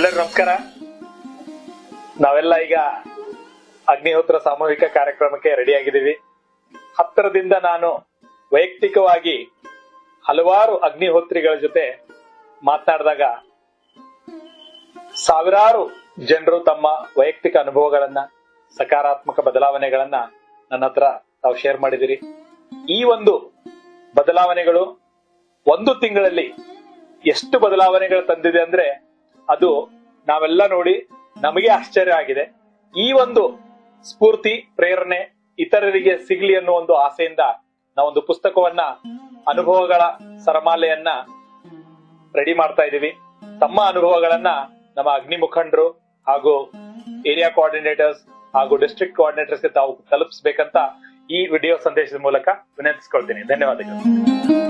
ಎಲ್ಲರೂ ನಮಸ್ಕಾರ. ನಾವೆಲ್ಲ ಈಗ ಅಗ್ನಿಹೋತ್ರ ಸಾಮೂಹಿಕ ಕಾರ್ಯಕ್ರಮಕ್ಕೆ ರೆಡಿ ಆಗಿದ್ದೀವಿ. ಹತ್ತಿರದಿಂದ ನಾನು ವೈಯಕ್ತಿಕವಾಗಿ ಹಲವಾರು ಅಗ್ನಿಹೋತ್ರಿಗಳ ಜೊತೆ ಮಾತನಾಡಿದಾಗ ಸಾವಿರಾರು ಜನರು ತಮ್ಮ ವೈಯಕ್ತಿಕ ಅನುಭವಗಳನ್ನ, ಸಕಾರಾತ್ಮಕ ಬದಲಾವಣೆಗಳನ್ನ ನನ್ನ ಹತ್ರ ತಾವು ಶೇರ್ ಮಾಡಿದಿರಿ ಈ ಒಂದು ಬದಲಾವಣೆಗಳು ಒಂದು ತಿಂಗಳಲ್ಲಿ ಎಷ್ಟು ಬದಲಾವಣೆಗಳು ತಂದಿದೆ ಅಂದ್ರೆ ಅದು ನಾವೆಲ್ಲ ನೋಡಿ ನಮಗೆ ಆಶ್ಚರ್ಯ ಆಗಿದೆ. ಈ ಒಂದು ಸ್ಫೂರ್ತಿ, ಪ್ರೇರಣೆ ಇತರರಿಗೆ ಸಿಗ್ಲಿ ಅನ್ನೋ ಒಂದು ಆಸೆಯಿಂದ ನಾವೊಂದು ಪುಸ್ತಕವನ್ನ, ಅನುಭವಗಳ ಸರಮಾಲೆಯನ್ನ ರೆಡಿ ಮಾಡ್ತಾ ಇದೀವಿ ತಮ್ಮ ಅನುಭವಗಳನ್ನ ನಮ್ಮ ಅಗ್ನಿ ಮುಖಂಡರು ಹಾಗೂ ಏರಿಯಾ ಕೋಆರ್ಡಿನೇಟರ್ಸ್ ಹಾಗೂ ಡಿಸ್ಟ್ರಿಕ್ಟ್ ಕೋಆರ್ಡಿನೇಟರ್ಸ್ಗೆ ತಾವು ತಲುಪಿಸಬೇಕಂತ ಈ ವಿಡಿಯೋ ಸಂದೇಶದ ಮೂಲಕ ವಿನಂತಿಸ್ಕೊಳ್ತೀನಿ. ಧನ್ಯವಾದಗಳು.